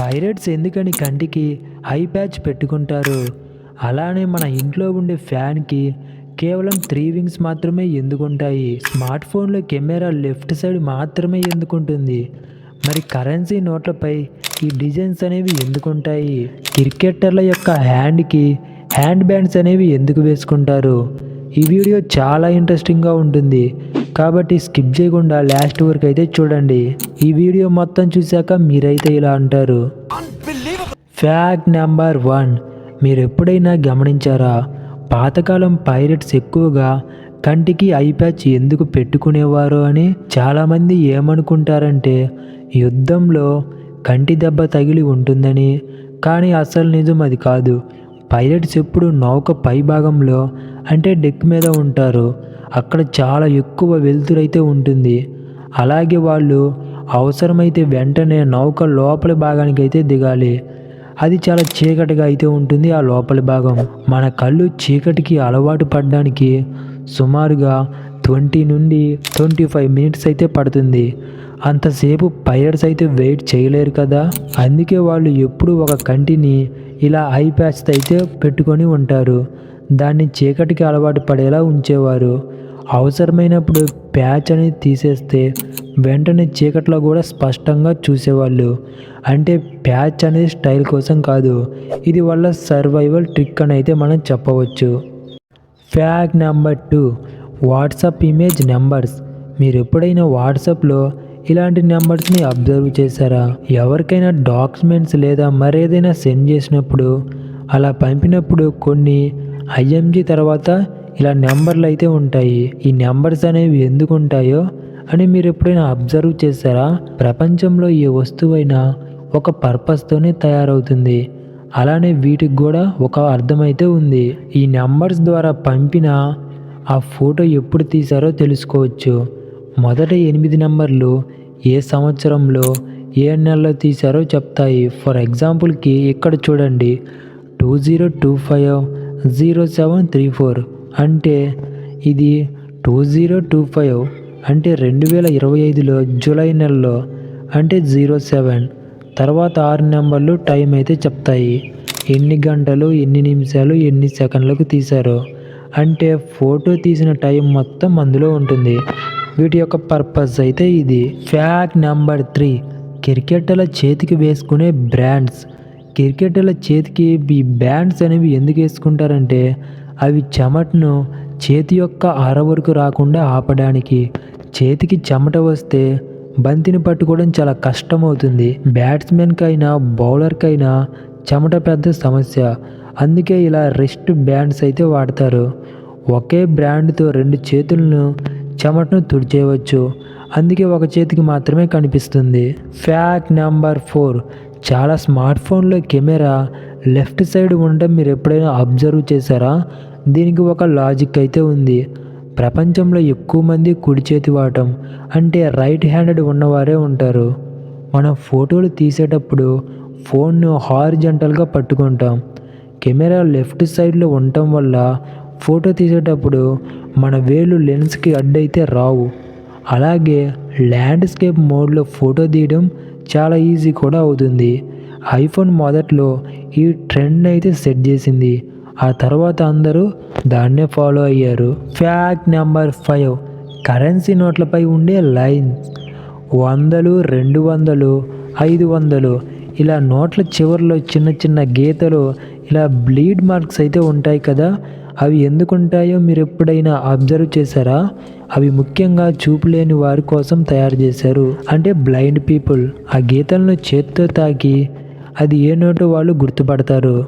Pirates ఎందుకని కంటికి eye patch పెట్టుకుంటారు? అలానే మన ఇంట్లో ఉండే ఫ్యాన్కి కేవలం త్రీ వింగ్స్ మాత్రమే ఎందుకుంటాయి? స్మార్ట్ ఫోన్లో కెమెరా లెఫ్ట్ సైడ్ మాత్రమే ఎందుకుంటుంది? మరి కరెన్సీ నోట్లపై ఈ డిజైన్స్ అనేవి ఎందుకుంటాయి? క్రికెటర్ల యొక్క హ్యాండ్కి హ్యాండ్ బ్యాండ్స్ అనేవి ఎందుకు వేసుకుంటారు? ఈ వీడియో చాలా ఇంట్రెస్టింగ్గా ఉంటుంది. కాబట్టి స్కిప్ చేయకుండా లాస్ట్ వరకు అయితే చూడండి. ఈ వీడియో మొత్తం చూశాక మీరైతే ఇలా అంటారు. ఫ్యాక్ట్ నెంబర్ వన్ మీరు ఎప్పుడైనా గమనించారా? పాతకాలం పైరెట్స్ ఎక్కువగా కంటికి ఐ ప్యాచ్ ఎందుకు పెట్టుకునేవారు అని చాలామంది ఏమనుకుంటారంటే యుద్ధంలో కంటి దెబ్బ తగిలి ఉంటుందని. కానీ అసలు నిజం అది కాదు. పైలట్స్ ఎప్పుడు నౌక పై భాగంలో అంటే డెక్ మీద ఉంటారు. అక్కడ చాలా ఎక్కువ వెలుతురైతే ఉంటుంది. అలాగే వాళ్ళు అవసరమైతే వెంటనే నౌక లోపలి భాగానికి అయితే దిగాలి. అది చాలా చీకటిగా అయితే ఉంటుంది ఆ లోపలి భాగం. మన కళ్ళు చీకటికి అలవాటు పడడానికి సుమారుగా ట్వంటీ నుండి ట్వంటీ ఫైవ్ మినిట్స్ అయితే పడుతుంది. అంతసేపు పైలట్స్ అయితే వెయిట్ చేయలేరు కదా? అందుకే వాళ్ళు ఎప్పుడు ఒక కంటిని ఇలా ఐ ప్యాచ్ అయితే పెట్టుకొని ఉంటారు. దాన్ని చీకటికి అలవాటు పడేలా ఉంచేవారు. అవసరమైనప్పుడు ప్యాచ్ అనేది తీసేస్తే వెంటనే చీకట్లో కూడా స్పష్టంగా చూసేవాళ్ళు. అంటే ప్యాచ్ అనేది స్టైల్ కోసం కాదు ఇది వల్ల సర్వైవల్ ట్రిక్ అని అయితే మనం చెప్పవచ్చు. Fact number two WhatsApp image numbers. మీరు ఎప్పుడైనా వాట్సాప్లో ఇలాంటి నెంబర్స్ని అబ్జర్వ్ చేశారా? ఎవరికైనా డాక్యుమెంట్స్ లేదా మరేదైనా సెండ్ చేసినప్పుడు అలా పంపినప్పుడు కొన్ని ఐఎంజీ తర్వాత ఇలా నెంబర్లు అయితే ఉంటాయి. ఈ నెంబర్స్ అనేవి ఎందుకు ఉంటాయో అని మీరు ఎప్పుడైనా అబ్జర్వ్ చేశారా? ప్రపంచంలో ఏ వస్తువైనా ఒక పర్పస్తోనే తయారవుతుంది. అలానే వీటికి కూడా ఒక అర్థమైతే ఉంది. ఈ నెంబర్స్ ద్వారా పంపిన ఆ ఫోటో ఎప్పుడు తీశారో తెలుసుకోవచ్చు. మొదట ఎనిమిది నెంబర్లు ఏ సంవత్సరంలో ఏ నెలలో తీశారో చెప్తాయి. ఫర్ ఎగ్జాంపుల్కి ఇక్కడ చూడండి. Two zero two five zero seven three four అంటే ఇది టూ జీరో టూ ఫైవ్ అంటే రెండు వేల ఇరవై ఐదులో జూలై నెలలో అంటే జీరో సెవెన్. తర్వాత ఆరు నెంబర్లు టైం అయితే చెప్తాయి. ఎన్ని గంటలు ఎన్ని నిమిషాలు ఎన్ని సెకండ్లకు తీశారో. అంటే ఫోటో తీసిన టైం మొత్తం అందులో ఉంటుంది. వీటి యొక్క పర్పస్ అయితే ఇది. ఫ్యాక్ట్ నెంబర్ త్రీ క్రికెటర్ల చేతికి వేసుకునే బ్రాండ్స్. క్రికెటర్ల చేతికి ఈ బ్యాండ్స్ అనేవి ఎందుకు వేసుకుంటారంటే అవి చెమటను చేతి యొక్క అర వరకు రాకుండా ఆపడానికి. చేతికి చెమట వస్తే బంతిని పట్టుకోవడం చాలా కష్టమవుతుంది. బ్యాట్స్మెన్కైనా బౌలర్కైనా చెమట పెద్ద సమస్య. అందుకే ఇలా రెస్ట్ బ్యాండ్స్ అయితే వాడతారు. ఒకే బ్రాండ్తో రెండు చేతులను చెమటను తుడిచేయవచ్చు. అందుకే ఒక చేతికి మాత్రమే కనిపిస్తుంది. ఫ్యాక్ట్ నెంబర్ ఫోర్ చాలా స్మార్ట్ ఫోన్లో కెమెరా లెఫ్ట్ సైడ్ ఉండడం మీరు ఎప్పుడైనా అబ్జర్వ్ చేశారా? దీనికి ఒక లాజిక్ అయితే ఉంది. ప్రపంచంలో ఎక్కువ మంది కుడి చేతి వాడటం అంటే రైట్ హ్యాండెడ్ ఉన్నవారే ఉంటారు. మనం ఫోటోలు తీసేటప్పుడు ఫోన్ను హారిజంటల్గా పట్టుకుంటాం. కెమెరా లెఫ్ట్ సైడ్లో ఉండటం వల్ల ఫోటో తీసేటప్పుడు మన వేలు లెన్స్కి అడ్డైతే రావు. అలాగే ల్యాండ్స్కేప్ మోడ్లో ఫోటో తీయడం చాలా ఈజీ కూడా అవుతుంది. ఐఫోన్ మొదట్లో ఈ ట్రెండ్ అయితే సెట్ చేసింది. ఆ తర్వాత అందరూ దాన్నే ఫాలో అయ్యారు. ఫ్యాక్ట్ నెంబర్ ఫైవ్ కరెన్సీ నోట్లపై ఉండే లైన్స్ వందలు రెండు వందలు ఐదు వందలు ఇలా నోట్ల చివరిలో చిన్న చిన్న గీతలు ఇలా బ్లీడ్ మార్క్స్ అయితే ఉంటాయి కదా అవి ఎందుకు ఉంటాయో మీరు ఎప్పుడైనా అబ్జర్వ్ చేశారా? అవి ముఖ్యంగా చూపు లేని వారి కోసం తయారు చేశారు. అంటే బ్లైండ్ పీపుల్. ఆ గీతలను చేత్తో తాకి అది ఏ నోటో వాళ్ళు గుర్తుపడతారు.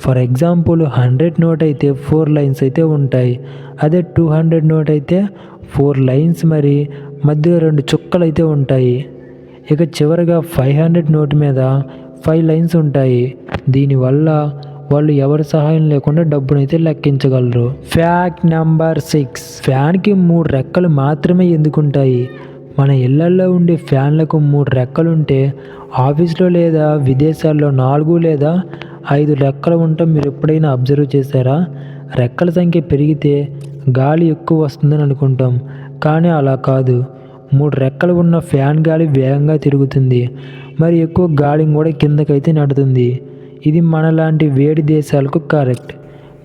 ఫర్ ఎగ్జాంపుల్ హండ్రెడ్ నోట్ అయితే ఫోర్ లైన్స్ అయితే ఉంటాయి. అదే టూ హండ్రెడ్ నోట్ అయితే ఫోర్ లైన్స్ మరి మధ్యలో రెండు చుక్కలు అయితే ఉంటాయి. ఇక చివరిగా ఫైవ్ హండ్రెడ్ నోట్ మీద ఫైవ్ లైన్స్ ఉంటాయి. దీనివల్ల వాళ్ళు ఎవరి సహాయం లేకుండా డబ్బునైతే లెక్కించగలరు. ఫ్యాక్ట్ నెంబర్ సిక్స్ ఫ్యాన్కి మూడు రెక్కలు మాత్రమే ఎందుకుంటాయి? మన ఇళ్ళల్లో ఉండే ఫ్యాన్లకు మూడు రెక్కలు ఉంటే ఆఫీస్లో లేదా విదేశాల్లో నాలుగు లేదా ఐదు రెక్కలు ఉండటం మీరు ఎప్పుడైనా అబ్జర్వ్ చేశారా? రెక్కల సంఖ్య పెరిగితే గాలి ఎక్కువ వస్తుందని అనుకుంటాం కానీ అలా కాదు. మూడు రెక్కలు ఉన్న ఫ్యాన్ గాలి వేగంగా తిరుగుతుంది. మరి ఎక్కువ గాలిని కూడా కిందకైతే నడుతుంది. ఇది మనలాంటి వేడి దేశాలకు కరెక్ట్.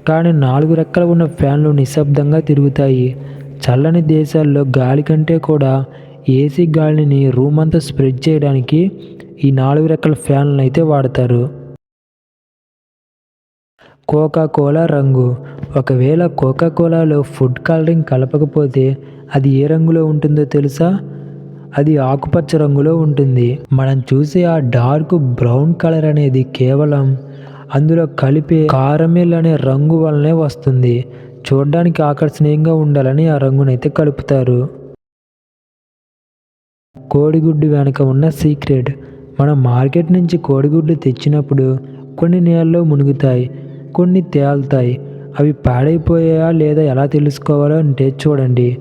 కానీ నాలుగు రెక్కలు ఉన్న ఫ్యాన్లు నిశ్శబ్దంగా తిరుగుతాయి. చల్లని దేశాల్లో గాలి కంటే కూడా ఏసీ గాలిని రూమ్ అంతా స్ప్రెడ్ చేయడానికి ఈ నాలుగు రెక్కల ఫ్యాన్లను అయితే వాడతారు. కోకా కోలా రంగు. ఒకవేళ కోకా కోలాలో ఫుడ్ కలరింగ్ కలపకపోతే అది ఏ రంగులో ఉంటుందో తెలుసా? అది ఆకుపచ్చ రంగులో ఉంటుంది. మనం చూసే ఆ డార్క్ బ్రౌన్ కలర్ అనేది కేవలం అందులో కలిపే కారమిల్ అనే రంగు వల్లనే వస్తుంది. చూడడానికి ఆకర్షణీయంగా ఉండాలని ఆ రంగునైతే కలుపుతారు. కోడిగుడ్డు వెనక ఉన్న సీక్రెట్. మనం మార్కెట్ నుంచి కోడిగుడ్లు తెచ్చినప్పుడు కొన్ని నీళ్ళలో మునుగుతాయి కొన్ని తేలుతాయి. అవి పాడైపోయాయా లేదా ఎలా తెలుసుకోవాలో అంటే చూడండి.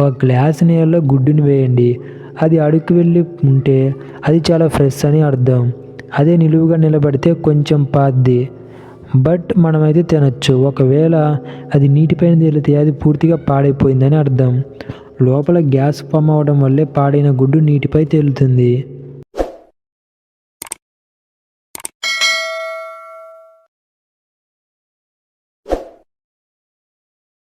ఒక గ్లాస్ నీళ్ళలో గుడ్డుని వేయండి. అది అడుగు వెళ్ళి ఉంటే అది చాలా ఫ్రెష్ అని అర్థం. అదే నిలువుగా నిలబడితే కొంచెం పాద్ది. బట్ మనమైతే తినచ్చు. ఒకవేళ అది నీటిపైన తేలితే అది పూర్తిగా పాడైపోయిందని అర్థం. లోపల గ్యాస్ ఫామ్ అవడం వల్లే పాడైన గుడ్డు నీటిపై తేలుతుంది.